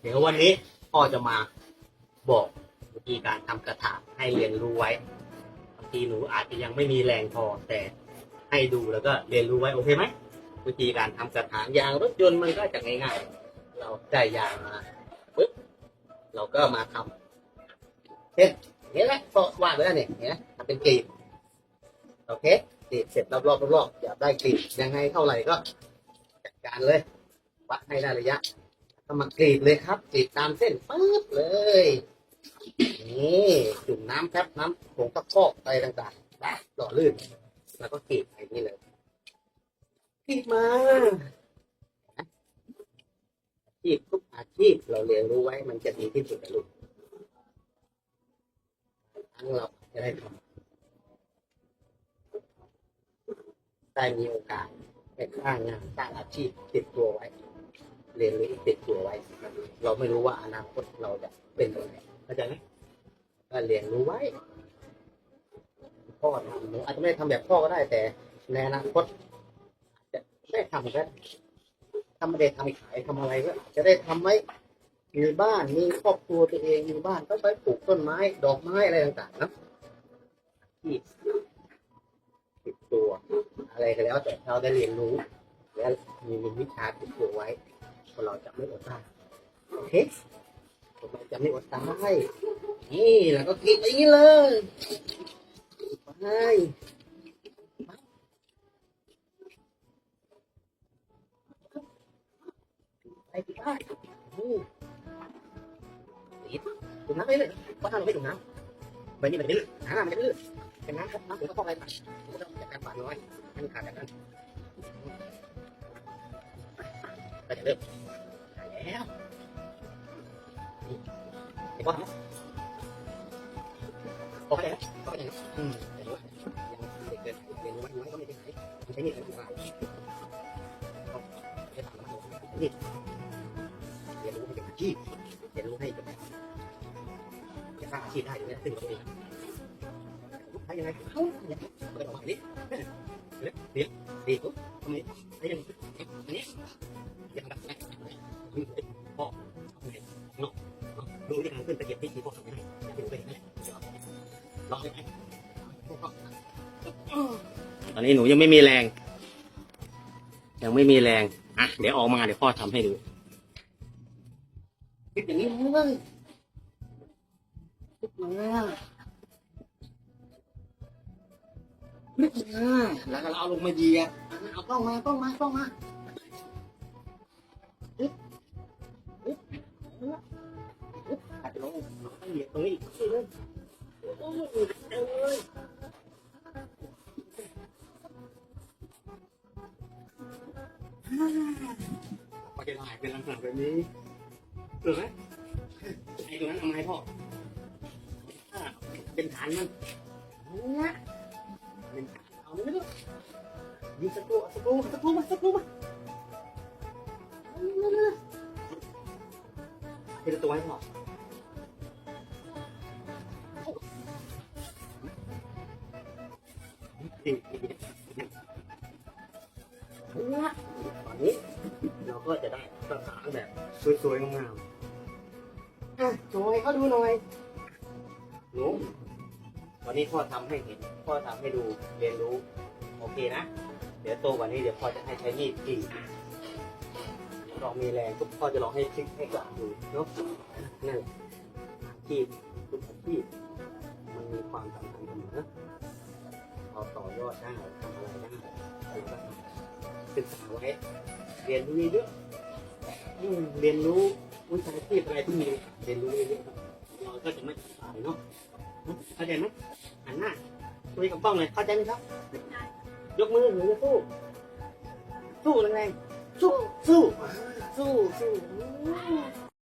เดี๋ยววันนี้พ่อจะมาบอกวิธีการทำกระถางให้เรียนรู้ไว้บางทีหนูอาจจะยังไม่มีแรงพอแต่ให้ดูแล้วก็เรียนรู้ไว้โอเคไหมวิธีการทำกระถางยางรถยนต์มันก็จะง่ายๆ เราได้ยางมาปึ๊บเราก็มาทำเช่นเห็นไหมพอวาดไว้แล้วเนี่ยเห็นไหมทำเป็นกลีบโอเคกลีบเสร็จรอบๆรอบๆอยากได้กลีบยังไงเท่าไหร่ก็จัดการเลยวัดให้ได้ระยะ ก็มากรีดเลยครับกรีดตามเส้นปึ๊บเลยนี่จุ่มน้ำครับน้ำผงตะกอกอะไรต่างๆได้หล่อลื่น แล้วก็กรีดอย่างนี้เลยกรีดมาอาชีพทุกอาชีพเราเรียนรู้ไว้มันจะดีที่สุดนะลูกทั้งเราจะได้ทำได้มีโอกาสได้สร้างงานสร้างอาชีพติดตัวไว้ เรียนรู้ติดตัวไว้ เราไม่รู้ว่าอนาคตเราจะเป็นยังไงเข้าใจไหมก็เรียนรู้ไว้ พ่อทำหนูอาจจะไม่ได้ทำแบบพ่อก็ได้แต่ในอนาคตจะได้ทำก็ถ้าไม่ได้ทำขายทำอะไรก็จะได้ทำไว้มีบ้านมีครอบครัวตัวเองมีบ้านก็ไปปลูกต้นไม้ ดอกไม้อะไรต่างๆนะที่ติดตัว อะไรก็แล้วแต่เราได้เรียนรู้ และมีวิชาติดตัวไว้ เราจะไม่อดตายโอเคเราจะไม่อดตายนี่แล้วก็กินไปงนี้เลยไปไปไปไปนี่ติดจุ่มน้ำไปเลยเพราะถ้าเราไม่จุ่มน้ำใบนี้มันจะลื่นน้ำมันจะไม่ลื่นเป็นน้ำครับน้ำผมก็ต้องอะไรต่างผมก็ต้องจัดการฝาน้อยมันขาดจากกัน ก็จะเริ่มหายแล้วนี่เห็นป่ะโอเคนะโอเคนะอืมแต่ว่ายังเด็กเกินเรียนรู้ไว้น้อยก็ไม่เป็นไรมันใช้นี่เป็นว่าเอาไปทำแล้วนี่เรียนรู้ให้เป็นอาชีพเรียนรู้ให้เป็นจะสร้างอาชีพได้อยู่เนี่ยขึ้นกับตัวเองใช้ยังไงเขาเนี่ยมันก็ออกมาแบบนี้เดี๋ยวเดี๋ยดีปุ๊บทำไมใช้ยังไง ดูที่กาขึ้นตะเกียบที่ที่พ่อทำให้อยากให้ดูไปเห็นไหมลองไหมตอนนี้หนูยังไม่มีแรง ยังไม่มีแรง อะ เดี๋ยวออกมาเดี๋ยวพ่อทำให้ดูคิดอย่างนี้เลยคิดมาคิดมาแล้วก็เราเอาลงมาเยียบเอาต้องมาต้องมาต้องมา โอ้ยเอ้ยพอจะถ่ายเป็นลักษณะแบบนี้ถูกไหมไอ้ตรงนั้นทำไมพ่อเป็นฐานมันเนี่ยเป็นฐานเอาไม่รู้ยิงสกูสกูสกูมาสกูมาเป็นตัวให้พ่อ นะตอนนี้เราก็จะได้กระถางแบบสวยๆงามๆอะโชว์ให้เขาดูหน่อยหนูวันนี้พ่อทำให้เห็น พ่อทำให้ดูเรียนรู้ โอเคนะ เดี๋ยวโตกวันนี้เดี๋ยวพ่อจะให้ใช้มีดกรีดลองมีแรงปุ๊บพ่อจะลองให้คลิกให้กลับดูเนาะนั่นแหละอาชีพทุกอาชีพมันมีความสำคัญเสมอ เราต่อยอดได้ทำอะไรได้เราก็ศึกษาไว้ เรียนรู้เยอะเรียนรู้วิชาชีพอะไรที่มีเรียนรู้เยอะเราก็จะไม่ตายเนาะเข้าใจไหมหันหน้าคุยกับกล้องเลยเข้าใจไหมครับ ยกมือหรือสู้ สู้แรงๆสู้สู้สู้สู้